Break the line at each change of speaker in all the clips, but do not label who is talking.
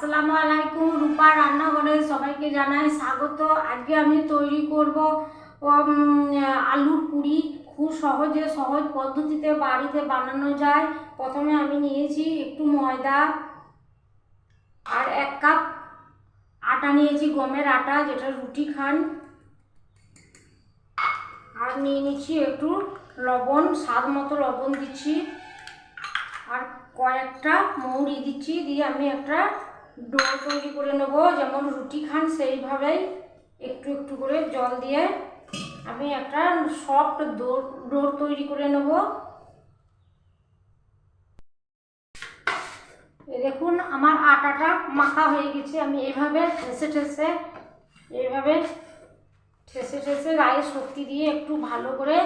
আসসালামু আলাইকুম। রূপা রান্নাঘরে সবাইকে জানাই স্বাগত। আজকে আমি তৈরি করব আলুর পুরি। খুব সহজে, সহজ পদ্ধতিতে বাড়িতে বানানো যায়। প্রথমে আমি নিয়েছি একটু ময়দা আর এক কাপ আটা নিয়েছি, গমের আটা, যেটা রুটি খান। আর নিয়ে নিচ্ছি একটু লবণ, স্বাদ মতো লবণ দিচ্ছি। আর কয়েকটা মৌরি দিচ্ছি, দিয়ে আমি একটা ডো তৈরি করে নেব, যেমন রুটি খান সেইভাবেই একটু একটু করে জল দিয়ে আমি একটা সফট ডো তৈরি করে নেব। দেখুন, আমার আটাটা মাখা হয়ে গেছে, আমি এইভাবে ঠেসে ঠেসে এইভাবে ঠেসে ঠেসে গায়ে শক্তি দিয়ে একটু ভালো করে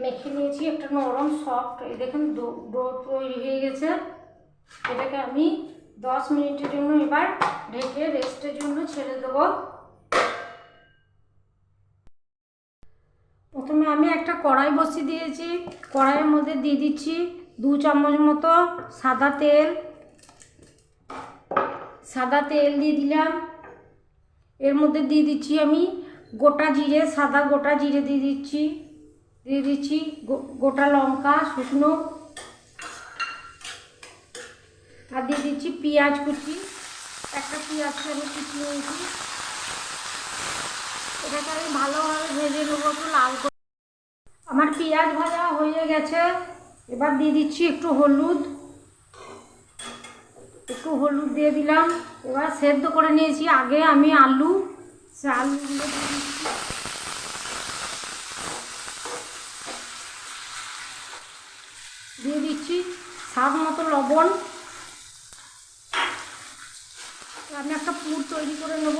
মেখে নিয়েছি, একটা নরম সফট। এই দেখুন, ডো তৈরি হয়ে গেছে। এটাকে আমি দশ মিনিটের জন্য এবার ঢেকে রেস্টের জন্য ছেড়ে দেবো। প্রথমে আমি একটা কড়াই বসিয়ে দিয়েছি। কড়াইয়ের মধ্যে দিয়ে দিচ্ছি দু চামচ মতো সাদা তেল। সাদা তেল দিয়ে দিলাম। এর মধ্যে দিয়ে দিচ্ছি আমি গোটা জিরে, সাদা গোটা জিরে দিয়ে দিচ্ছি। দিয়ে দিচ্ছি গোটা লঙ্কা, শুকনো আর দিয়ে দিচ্ছি পেঁয়াজ কুচি। একটা পেঁয়াজকে আমি কুচি নিয়েছি এটাকে আমি ভালোভাবে ভেজে নেব একটু লাল করে। আমার পেঁয়াজ ভাজা হয়ে গেছে। এবার দিয়ে দিচ্ছি একটু হলুদ। একটু হলুদ দিয়ে দিলাম। এবার সেদ্ধ করে নিয়েছি আগে আমি আলু। সে আলুগুলো দিয়ে দিচ্ছি। দিয়ে দিচ্ছি স্বাদ মতো লবণ। আমি একটা পুর তৈরি করে নেব।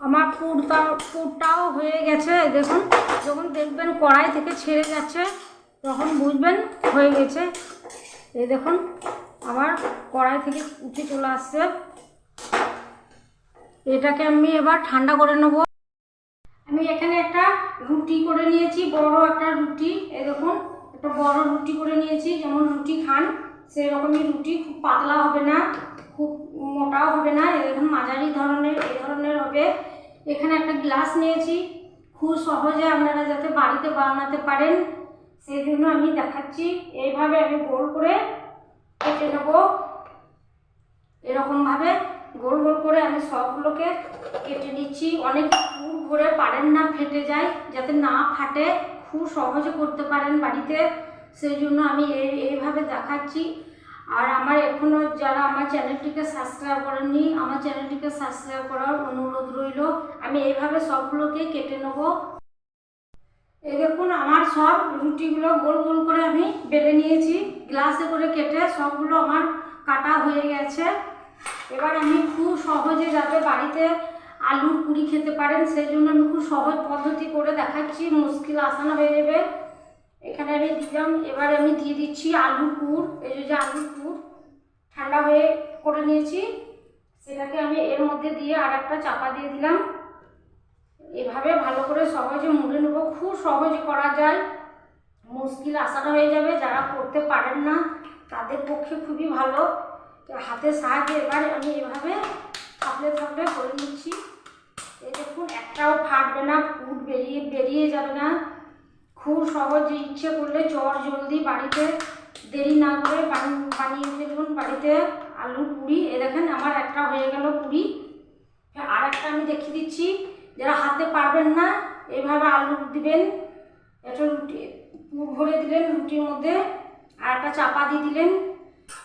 আমার পুরটা, পুরটাও হয়ে গেছে, দেখুন, যখন দেখবেন কড়াই থেকে ছেড়ে যাচ্ছে, তখন বুঝবেন হয়ে গেছে। এই দেখুন, আমার কড়াই থেকে উঠে চলে আসছে। এটাকে আমি এবার ঠান্ডা করে নেব। আমি এখানে একটা রুটি করে নিয়েছি, বড় একটা রুটি। এই দেখুন, একটা বড় রুটি করে নিয়েছি, যেমন রুটি খান। সেই রকমই রুটি খুব পাতলা হবে না, খুব মোটাও হবে না দেখুন মাঝারি ধরনের এই ধরনের হবে। এখানে একটা গ্লাস নিয়েছি, খুব সহজে আপনারা যাতে বাড়িতে বানাতে পারেন, সেই জন্য আমি দেখাচ্ছি। এইভাবে আমি গোল করে কেটে নেব। এরকমভাবে গোল গোল করে আমি সবগুলোকে কেটে নিচ্ছি। অনেক পুর ভরে পারেন না ফেটে যায়, যাতে না ফাটে। খুব সহজে করতে পারেন বাড়িতে। সেই জন্য আমি এই এইভাবে দেখাচ্ছি। আর আমার এখনও যারা আমার চ্যানেলটিকে সাবস্ক্রাইব করেননি, আমার চ্যানেলটিকে সাবস্ক্রাইব করার অনুরোধ রইল। আমি এইভাবে সবগুলোকে কেটে নেব। এই দেখুন, আমার সব রুটিগুলো গোল গোল করে আমি বেলে নিয়েছি। গ্লাসে করে কেটে সবগুলো আমার কাটা হয়ে গেছে। এবার আমি খুব সহজে যাতে বাড়িতে আলুর পুরি খেতে পারেন, সেই জন্য আমি খুব সহজ পদ্ধতি করে দেখাচ্ছি। মুশকিল আসানো হয়ে যাবে। এখানে আমি দিলাম, এবার আমি দিয়ে দিচ্ছি আলুর পুর। এই যে আলুর পুর, ঠান্ডা হয়ে করে নিয়েছি। সেটাকে আমি এর মধ্যে দিয়ে আর একটা চাপা দিয়ে দিলাম। এভাবে ভালো করে সহজে মুড়ে নেব। খুব সহজে করা যায়। মুশকিল আসানো হয়ে যাবে। যারা করতে পারেন না, তাদের পক্ষে খুবই ভালো। হাতের সাহায্যে এবার আমি এভাবে থাপলে থাপলে করে নিচ্ছি। এই দেখুন, একটাও ফাটবে না ফুট বেরিয়ে বেরিয়ে যাবে না। খুব সহজে ইচ্ছে করলে চট জলদি বাড়িতে দেরি না করে বান- বানিয়ে ফেলুন বাড়িতে আলু, পুরি। এ দেখেন আমার একটা হয়ে গেল পুরি। আর একটা আমি দেখিয়ে দিচ্ছি। যারা হাতে পারবেন না, এভাবে আলু দিবেন। একটা রুটি ভরে দিলেন রুটির মধ্যে। আর একটা চাপা দিয়ে দিলেন।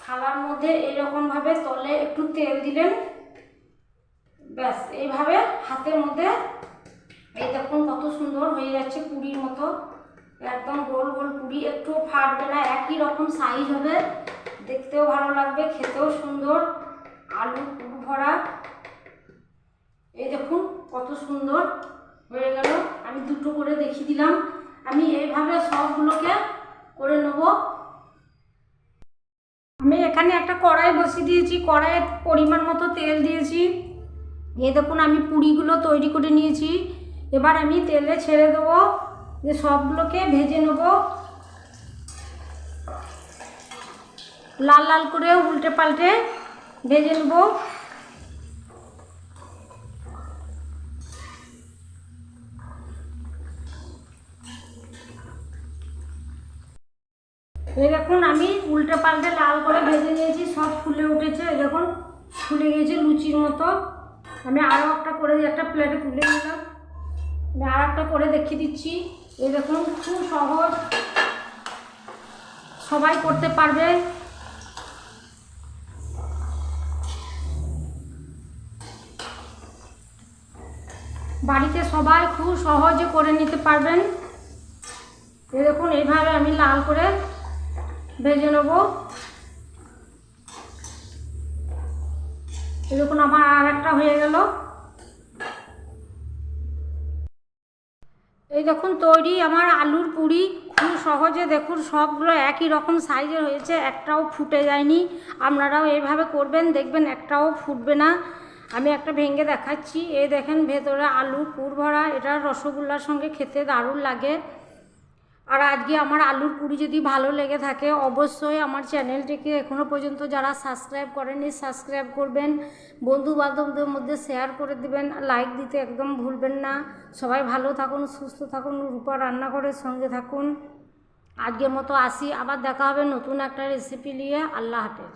থালার মধ্যে এইরকমভাবে তলে একটু তেল দিলেন। ব্যাস, এইভাবে হাতের মধ্যে। এই দেখুন কত সুন্দর হয়ে যাচ্ছে পুরীর মতো। একদম গোল গোল পুরি, একটু ফাটবে না, একই রকম সাইজ হবে। দেখতেও ভালো লাগবে, খেতেও সুন্দর। আলু পুর ভরা। এই দেখুন, কত সুন্দর হয়ে গেল। আমি দুটো করে দেখিয়ে দিলাম। আমি এইভাবে সবগুলোকে করে নেব। আমি এখানে একটা কড়াই বসিয়ে দিয়েছি। কড়াইয়ে পরিমাণ মতো তেল দিয়েছি। এই দেখুন, আমি পুরিগুলো তৈরি করে নিয়েছি। এবার আমি তেলে ছেড়ে দেবো। যে সবগুলোকে ভেজে নেব। লাল লাল করে উল্টে পাল্টে ভেজে নেব। দেখুন, আমি উল্টে পাল্টে লাল করে ভেজে নিয়েছি, সব ফুলে উঠেছে। দেখুন, ফুলে গিয়েছে লুচির মতো। আমি আরও একটা করে একটা প্লেটে তুলে নিলাম। আর একটা করে দেখিয়ে দিচ্ছি। এই দেখুন, খুব সহজ। সবাই করতে পারবে। বাড়িতে সবাই খুব সহজে করে নিতে পারবেন। এই দেখুন, এইভাবে আমি লাল করে ভেজে নেব। দেখুন, আমার আর একটা হয়ে গেল। এই দেখুন, তৈরি আমার আলুর পুরি। খুব সহজে দেখুন, সবগুলো একই রকম সাইজের হয়েছে, একটাও ফুটে যায়নি। আপনারাও এইভাবে করবেন, দেখবেন একটাও ফুটবে না। আমি একটা ভেঙে দেখাচ্ছি। এই দেখেন, ভেতরে আলু, পুর ভরা। এটা রসগোল্লার সঙ্গে খেতে দারুণ লাগে। আর আজকে আমার আলুর পুরি যদি ভালো লেগে থাকে, অবশ্যই আমার চ্যানেলটিকে এখনও পর্যন্ত যারা সাবস্ক্রাইব করেনি সাবস্ক্রাইব করবেন। বন্ধু বান্ধবদের মধ্যে শেয়ার করে দিবেন। লাইক দিতে একদম ভুলবেন না। সবাই ভালো থাকুন, সুস্থ থাকুন। রূপা রান্নাঘরের সঙ্গে থাকুন। আজকের মতো আসি। আবার দেখা হবে নতুন একটা রেসিপি নিয়ে। আল্লাহ হাফেজ।